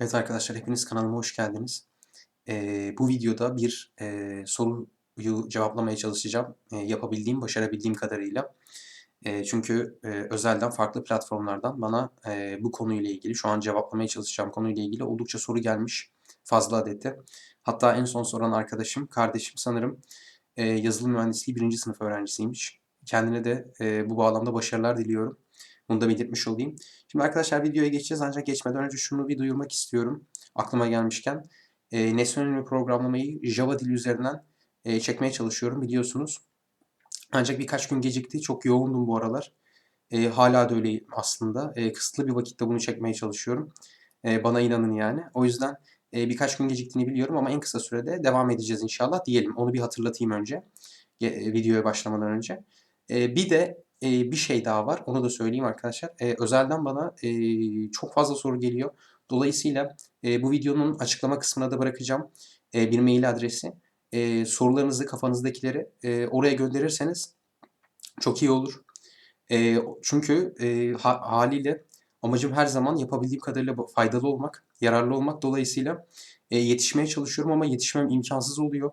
Evet arkadaşlar hepiniz kanalıma hoş geldiniz. Ee, bu videoda bir e, soruyu cevaplamaya çalışacağım. E, yapabildiğim, başarabildiğim kadarıyla. E, çünkü e, özelden farklı platformlardan bana e, bu konuyla ilgili, şu an cevaplamaya çalışacağım konuyla ilgili oldukça soru gelmiş. Fazla adette. Hatta en son soran arkadaşım, kardeşim sanırım e, yazılım mühendisliği birinci sınıf öğrencisiymiş. Kendine de e, bu bağlamda başarılar diliyorum. Bunu da belirtmiş olayım. Şimdi arkadaşlar videoya geçeceğiz ancak geçmeden önce şunu bir duyurmak istiyorum. Aklıma gelmişken. E, nesne yönelimli programlamayı Java dili üzerinden e, çekmeye çalışıyorum biliyorsunuz. Ancak birkaç gün gecikti. Çok yoğundum bu aralar. E, hala da öyleyim aslında. E, kısıtlı bir vakitte bunu çekmeye çalışıyorum. E, bana inanın yani. O yüzden e, birkaç gün geciktiğini biliyorum ama en kısa sürede devam edeceğiz inşallah diyelim. Onu bir hatırlatayım önce. E, videoya başlamadan önce. E, bir de e, bir şey daha var. Onu da söyleyeyim arkadaşlar. E, özelden bana e, çok fazla soru geliyor. Dolayısıyla e, bu videonun açıklama kısmına da bırakacağım e, bir mail adresi. E, sorularınızı, kafanızdakileri e, oraya gönderirseniz çok iyi olur. E, çünkü e, ha, haliyle amacım her zaman yapabildiğim kadarıyla faydalı olmak, yararlı olmak. Dolayısıyla e, yetişmeye çalışıyorum ama yetişmem imkansız oluyor.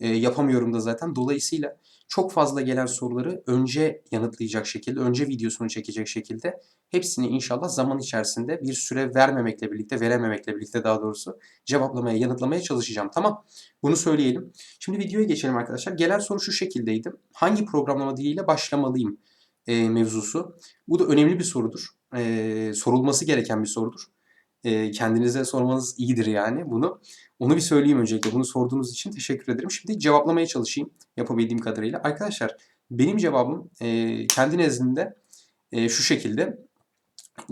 E, yapamıyorum da zaten. Dolayısıyla çok fazla gelen soruları önce yanıtlayacak şekilde, önce videosunu çekecek şekilde hepsini inşallah zaman içerisinde bir süre vermemekle birlikte, verememekle birlikte daha doğrusu cevaplamaya, yanıtlamaya çalışacağım. Tamam. Bunu söyleyelim. Şimdi videoya geçelim arkadaşlar. Gelen soru şu şekildeydi. Hangi programlama diliyle başlamalıyım e, mevzusu. Bu da önemli bir sorudur. E, sorulması gereken bir sorudur. E, kendinize sormanız iyidir yani bunu. Onu bir söyleyeyim öncelikle. Bunu sorduğunuz için teşekkür ederim. Şimdi cevaplamaya çalışayım yapabildiğim kadarıyla. Arkadaşlar benim cevabım e, kendi nezdinde e, şu şekilde.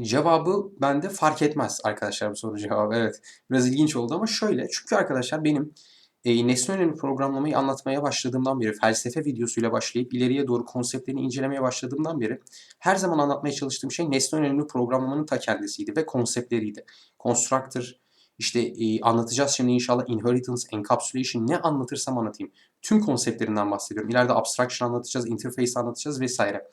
Cevabı bende fark etmez arkadaşlar bu soru cevabı. Evet biraz ilginç oldu ama şöyle. Çünkü arkadaşlar benim e, nesne yönelimli programlamayı anlatmaya başladığımdan beri, felsefe videosuyla başlayıp ileriye doğru konseptlerini incelemeye başladığımdan beri her zaman anlatmaya çalıştığım şey nesne yönelimli programlamanın ta kendisiydi ve konseptleriydi. Constructor, işte e, anlatacağız şimdi inşallah inheritance, encapsulation ne anlatırsam anlatayım. Tüm konseptlerinden bahsediyorum. İleride abstraction anlatacağız, interface anlatacağız vesaire.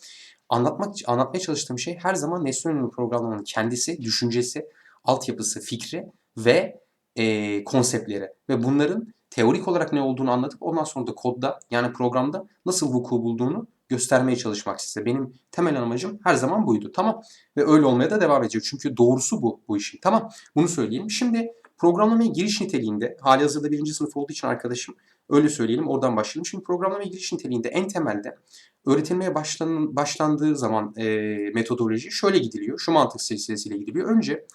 Anlatmak anlatmaya çalıştığım şey her zaman nesne yönelimli programlamanın kendisi, düşüncesi, altyapısı, fikri ve e, konseptleri ve bunların teorik olarak ne olduğunu anlatıp ondan sonra da kodda yani programda nasıl vuku bulduğunu göstermeye çalışmak size. Benim temel amacım her zaman buydu. Tamam. Ve öyle olmaya da devam edecek. Çünkü doğrusu bu bu işin. Tamam. Bunu söyleyelim. Şimdi programlamaya giriş niteliğinde hali hazırda birinci sınıf olduğu için arkadaşım öyle söyleyelim. Oradan başlayalım. Şimdi programlamaya giriş niteliğinde en temelde öğretilmeye başlan, başlandığı zaman e, metodoloji şöyle gidiliyor. Şu mantık silsilesiyle gidiliyor. Önce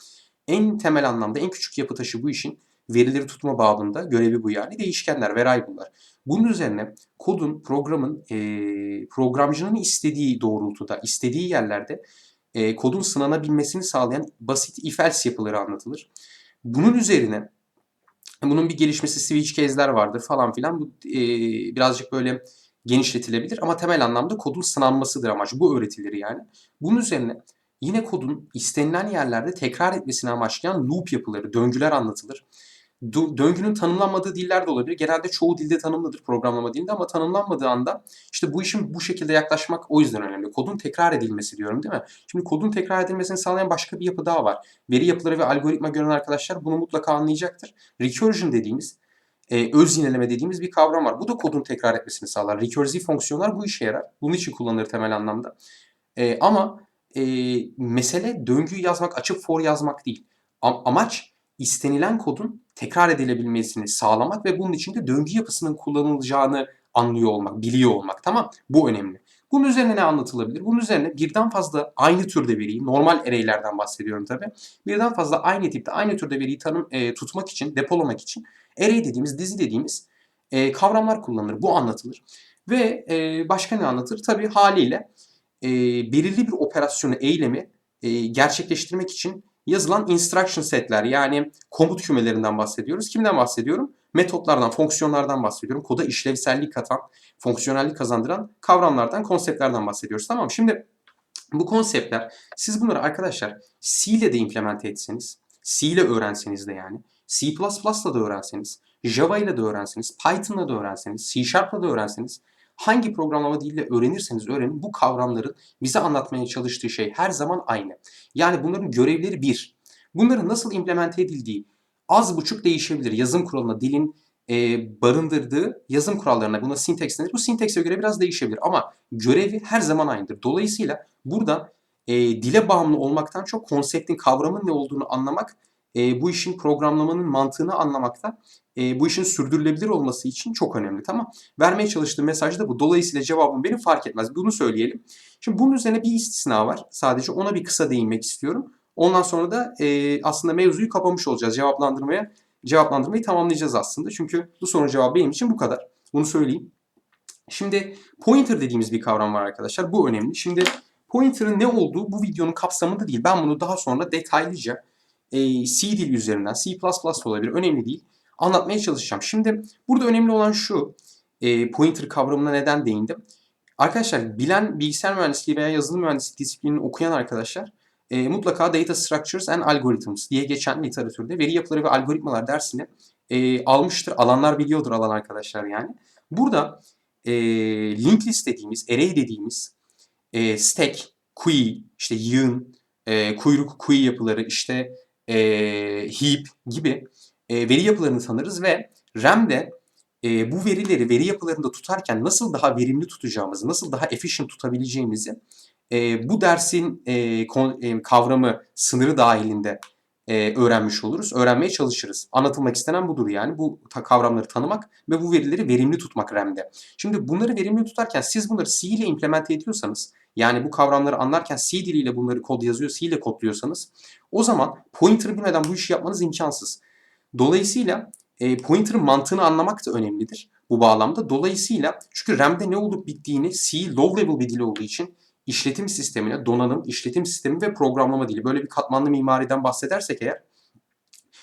en temel anlamda en küçük yapı taşı bu işin verileri tutma babında görevi bu yani değişkenler, variable'lar. Bunun üzerine kodun, programın, e, programcının istediği doğrultuda, istediği yerlerde e, kodun sınanabilmesini sağlayan basit if else yapıları anlatılır. Bunun üzerine bunun bir gelişmesi switch case'ler vardır falan filan. Bu e, birazcık böyle genişletilebilir ama temel anlamda kodun sınanmasıdır amaç. Bu öğretilir yani. Bunun üzerine yine kodun istenilen yerlerde tekrar etmesini amaçlayan loop yapıları, döngüler anlatılır döngünün tanımlanmadığı diller de olabilir. Genelde çoğu dilde tanımlıdır programlama dilinde ama tanımlanmadığı anda işte bu işin bu şekilde yaklaşmak o yüzden önemli. Kodun tekrar edilmesi diyorum değil mi? Şimdi kodun tekrar edilmesini sağlayan başka bir yapı daha var. Veri yapıları ve algoritma gören arkadaşlar bunu mutlaka anlayacaktır. Recursion dediğimiz e, öz yineleme dediğimiz bir kavram var. Bu da kodun tekrar etmesini sağlar. Recursive fonksiyonlar bu işe yarar. Bunun için kullanılır temel anlamda. E, ama e, mesele döngüyü yazmak, açıp for yazmak değil. A- amaç istenilen kodun tekrar edilebilmesini sağlamak ve bunun için de döngü yapısının kullanılacağını anlıyor olmak, biliyor olmak. Tamam? Bu önemli. Bunun üzerine ne anlatılabilir? Bunun üzerine birden fazla aynı türde veriyi, normal array'lerden bahsediyorum tabi. Birden fazla aynı tipte, aynı türde veriyi tanım, e, tutmak için, depolamak için array dediğimiz, dizi dediğimiz e, kavramlar kullanılır. Bu anlatılır. Ve e, başka ne anlatır? Tabi haliyle e, belirli bir operasyonu, eylemi e, gerçekleştirmek için yazılan instruction setler yani komut kümelerinden bahsediyoruz. Kimden bahsediyorum? Metotlardan, fonksiyonlardan bahsediyorum. Koda işlevsellik katan, fonksiyonellik kazandıran kavramlardan, konseptlerden bahsediyoruz. Tamam Şimdi bu konseptler siz bunları arkadaşlar C ile de implemente etseniz, C ile öğrenseniz de yani, C++ ile de öğrenseniz, Java ile de öğrenseniz, Python'la da öğrenseniz, C Sharp'la da öğrenseniz hangi programlama diliyle öğrenirseniz öğrenin bu kavramların bize anlatmaya çalıştığı şey her zaman aynı. Yani bunların görevleri bir. bunların nasıl implemente edildiği az buçuk değişebilir. Yazım kuralına, dilin e, barındırdığı yazım kurallarına, buna syntax denir. Bu syntax'e göre biraz değişebilir ama görevi her zaman aynıdır. Dolayısıyla burada e, dile bağımlı olmaktan çok konseptin, kavramın ne olduğunu anlamak, e, bu işin programlamanın mantığını anlamakta, e, bu işin sürdürülebilir olması için çok önemli. Tamam. Vermeye çalıştığım mesaj da bu. Dolayısıyla cevabım benim fark etmez. Bunu söyleyelim. Şimdi bunun üzerine bir istisna var. Sadece ona bir kısa değinmek istiyorum. Ondan sonra da e, aslında mevzuyu kapamış olacağız. Cevaplandırmaya cevaplandırmayı tamamlayacağız aslında. Çünkü bu sorunun cevabı benim için bu kadar. Bunu söyleyeyim. Şimdi pointer dediğimiz bir kavram var arkadaşlar. Bu önemli. Şimdi pointer'ın ne olduğu bu videonun kapsamında değil. Ben bunu daha sonra detaylıca e, C dil üzerinden, C++ olabilir. Önemli değil. Anlatmaya çalışacağım. Şimdi burada önemli olan şu. E, pointer kavramına neden değindim? Arkadaşlar bilen bilgisayar mühendisliği veya yazılım mühendisliği disiplinini okuyan arkadaşlar e, mutlaka Data Structures and Algorithms diye geçen literatürde veri yapıları ve algoritmalar dersini e, almıştır. Alanlar biliyordur alan arkadaşlar yani. Burada e, linked list dediğimiz, array dediğimiz e, stack, queue, işte yığın, e, kuyruk, queue yapıları, işte e, heap gibi e, veri yapılarını tanırız ve RAM'de e, bu verileri veri yapılarında tutarken nasıl daha verimli tutacağımızı, nasıl daha efficient tutabileceğimizi e, bu dersin e, kon, e, kavramı sınırı dahilinde e, öğrenmiş oluruz, öğrenmeye çalışırız. Anlatılmak istenen budur yani. Bu kavramları tanımak ve bu verileri verimli tutmak RAM'de. Şimdi bunları verimli tutarken siz bunları C ile implement ediyorsanız, yani bu kavramları anlarken C diliyle bunları kod yazıyor, C ile kodluyorsanız o zaman pointer bilmeden bu işi yapmanız imkansız. Dolayısıyla e, pointer'ın mantığını anlamak da önemlidir bu bağlamda. Dolayısıyla çünkü RAM'de ne olup bittiğini C low level bir dil olduğu için işletim sistemine, donanım, işletim sistemi ve programlama dili. Böyle bir katmanlı mimariden bahsedersek eğer,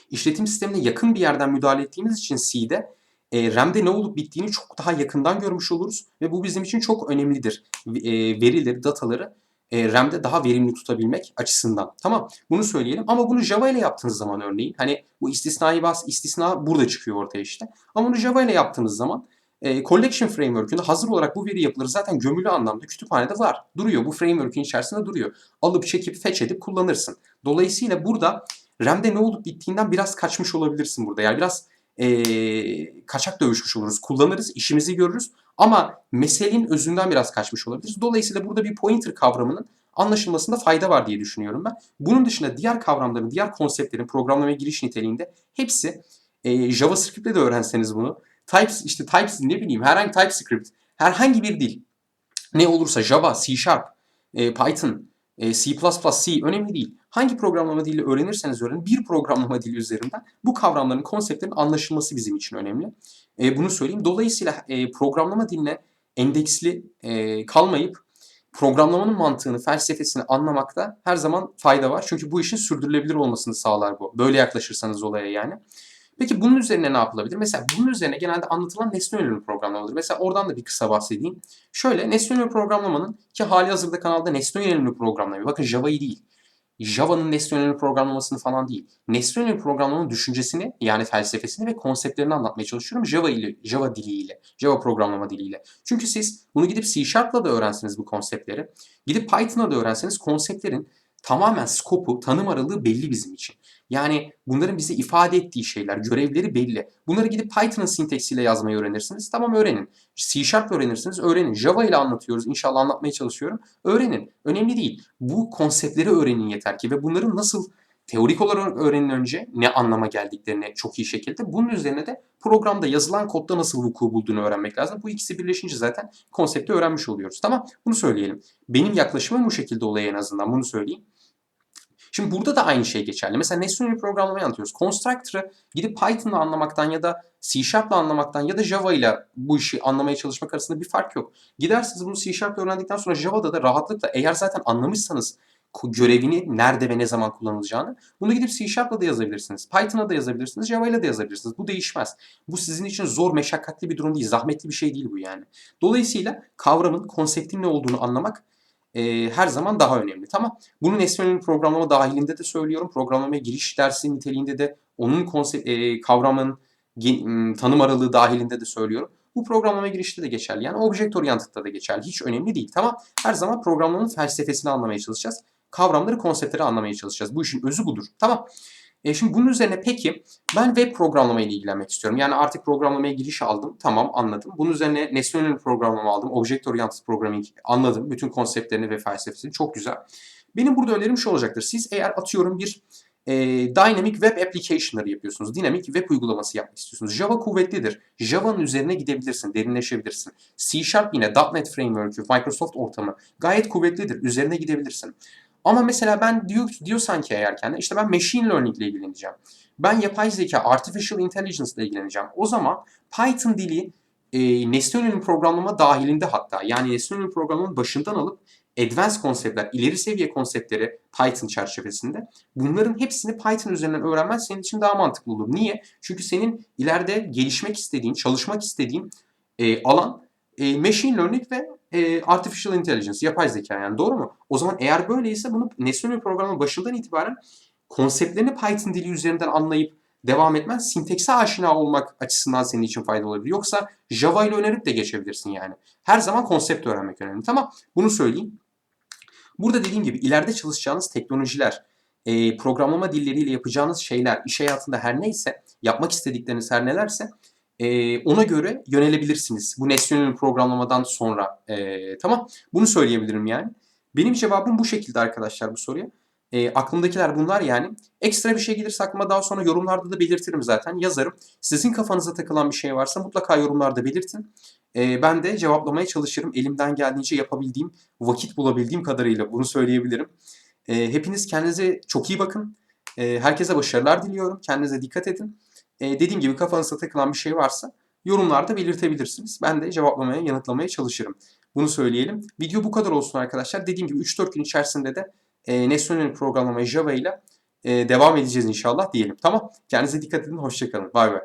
işletim sistemine yakın bir yerden müdahale ettiğimiz için C'de e, RAM'de ne olup bittiğini çok daha yakından görmüş oluruz ve bu bizim için çok önemlidir. E, verileri, dataları e, RAM'de daha verimli tutabilmek açısından. Tamam bunu söyleyelim ama bunu Java ile yaptığınız zaman örneğin hani bu istisnai bas istisna burada çıkıyor ortaya işte. Ama bunu Java ile yaptığınız zaman e, Collection Framework'ünde hazır olarak bu veri yapıları zaten gömülü anlamda kütüphanede var. Duruyor. Bu framework'ün içerisinde duruyor. Alıp çekip fetch edip kullanırsın. Dolayısıyla burada RAM'de ne olup bittiğinden biraz kaçmış olabilirsin burada. Yani biraz e, kaçak dövüşmüş oluruz. Kullanırız, işimizi görürüz ama meselenin özünden biraz kaçmış olabiliriz. Dolayısıyla burada bir pointer kavramının anlaşılmasında fayda var diye düşünüyorum ben. Bunun dışında diğer kavramların, diğer konseptlerin programlamaya giriş niteliğinde hepsi e, JavaScript'te de öğrenseniz bunu Types işte Types ne bileyim herhangi TypeScript herhangi bir dil ne olursa Java, C Sharp, e, Python, e, C++, C önemli değil. Hangi programlama dili öğrenirseniz öğrenin bir programlama dili üzerinden bu kavramların, konseptlerin anlaşılması bizim için önemli. E, bunu söyleyeyim. Dolayısıyla e, programlama diline endeksli e, kalmayıp programlamanın mantığını, felsefesini anlamakta her zaman fayda var. Çünkü bu işin sürdürülebilir olmasını sağlar bu. Böyle yaklaşırsanız olaya yani. Peki bunun üzerine ne yapılabilir? Mesela bunun üzerine genelde anlatılan nesne yönlü programlamadır. Mesela oradan da bir kısa bahsedeyim. Şöyle nesne yönlü programlamanın ki hali hazırda kanalda nesne yönlü programlamayı. Bakın Java'yı değil. Java'nın nesne yönlü programlamasını falan değil. Nesne yönlü programlamanın düşüncesini yani felsefesini ve konseptlerini anlatmaya çalışıyorum Java ile, Java diliyle, Java programlama diliyle. Çünkü siz bunu gidip C Sharp'la da öğrenseniz bu konseptleri, gidip Python'la da öğrenseniz konseptlerin tamamen skopu, tanım aralığı belli bizim için. Yani bunların bize ifade ettiği şeyler, görevleri belli. Bunları gidip Python'ın sintaksiyle yazmayı öğrenirsiniz. Tamam öğrenin. C Sharp öğrenirsiniz, öğrenin. Java ile anlatıyoruz. İnşallah anlatmaya çalışıyorum. Öğrenin. Önemli değil. Bu konseptleri öğrenin yeter ki ve bunların nasıl teorik olarak öğrenin önce ne anlama geldiklerini çok iyi şekilde. Bunun üzerine de programda yazılan kodda nasıl vuku bulduğunu öğrenmek lazım. Bu ikisi birleşince zaten konsepti öğrenmiş oluyoruz. Tamam bunu söyleyelim. Benim yaklaşımım bu şekilde olaya en azından bunu söyleyeyim. Şimdi burada da aynı şey geçerli. Mesela nesne yönlü programlamayı anlatıyoruz. Constructor'ı gidip Python'la anlamaktan ya da C Sharp'la anlamaktan ya da Java ile bu işi anlamaya çalışmak arasında bir fark yok. Gidersiniz bunu C Sharp'la öğrendikten sonra Java'da da rahatlıkla eğer zaten anlamışsanız görevini nerede ve ne zaman kullanılacağını bunu gidip C Sharp'la da yazabilirsiniz. Python'a da yazabilirsiniz. Java ile de yazabilirsiniz. Bu değişmez. Bu sizin için zor, meşakkatli bir durum değil. Zahmetli bir şey değil bu yani. Dolayısıyla kavramın, konseptin ne olduğunu anlamak e, her zaman daha önemli. Tamam. Bunu nesne programlama dahilinde de söylüyorum. Programlamaya giriş dersi niteliğinde de onun konsept, e, kavramın tanım aralığı dahilinde de söylüyorum. Bu programlama girişte de geçerli. Yani object oriented'da da geçerli. Hiç önemli değil. Tamam. Her zaman programlamanın felsefesini anlamaya çalışacağız. Kavramları, konseptleri anlamaya çalışacağız. Bu işin özü budur. Tamam. E şimdi bunun üzerine peki ben web programlama ile ilgilenmek istiyorum. Yani artık programlamaya giriş aldım. Tamam anladım. Bunun üzerine nesne yönelimli programlama aldım. Object Oriented Programming anladım. Bütün konseptlerini ve felsefesini. Çok güzel. Benim burada önerim şu olacaktır. Siz eğer atıyorum bir e, Dynamic Web Application'ları yapıyorsunuz. Dinamik web uygulaması yapmak istiyorsunuz. Java kuvvetlidir. Java'nın üzerine gidebilirsin, derinleşebilirsin. C Sharp yine .NET Framework'ü, Microsoft ortamı gayet kuvvetlidir. Üzerine gidebilirsin. Ama mesela ben diyor, diyorsan ki eğer kendine işte ben machine learning ile ilgileneceğim. Ben yapay zeka, artificial intelligence ile ilgileneceğim. O zaman Python dili e, nesne yönelim programlama dahilinde hatta yani nesne yönelim programlamanın başından alıp advanced konseptler, ileri seviye konseptleri Python çerçevesinde bunların hepsini Python üzerinden öğrenmen senin için daha mantıklı olur. Niye? Çünkü senin ileride gelişmek istediğin, çalışmak istediğin e, alan e, machine learning ve e, artificial intelligence, yapay zeka yani doğru mu? O zaman eğer böyleyse bunu nesne yönelim programının başından itibaren konseptlerini Python dili üzerinden anlayıp devam etmen sintekse aşina olmak açısından senin için faydalı olabilir. Yoksa Java ile önerip de geçebilirsin yani. Her zaman konsept öğrenmek önemli. Tamam bunu söyleyeyim. Burada dediğim gibi ileride çalışacağınız teknolojiler, e, programlama dilleriyle yapacağınız şeyler, iş hayatında her neyse, yapmak istedikleriniz her nelerse e, ona göre yönelebilirsiniz. Bu nesne yönelimli programlamadan sonra. E, tamam bunu söyleyebilirim yani. Benim cevabım bu şekilde arkadaşlar bu soruya. E, aklımdakiler bunlar yani. Ekstra bir şey gelirse aklıma daha sonra yorumlarda da belirtirim zaten. Yazarım. Sizin kafanıza takılan bir şey varsa mutlaka yorumlarda belirtin. E, ben de cevaplamaya çalışırım. Elimden geldiğince yapabildiğim, vakit bulabildiğim kadarıyla bunu söyleyebilirim. E, hepiniz kendinize çok iyi bakın. E, herkese başarılar diliyorum. Kendinize dikkat edin. E, dediğim gibi kafanıza takılan bir şey varsa yorumlarda belirtebilirsiniz. Ben de cevaplamaya, yanıtlamaya çalışırım. Bunu söyleyelim. Video bu kadar olsun arkadaşlar. Dediğim gibi 3-4 gün içerisinde de e, nesne yönelik programlama Java ile e, devam edeceğiz inşallah diyelim. Tamam. Kendinize dikkat edin. Hoşçakalın. Bay bay.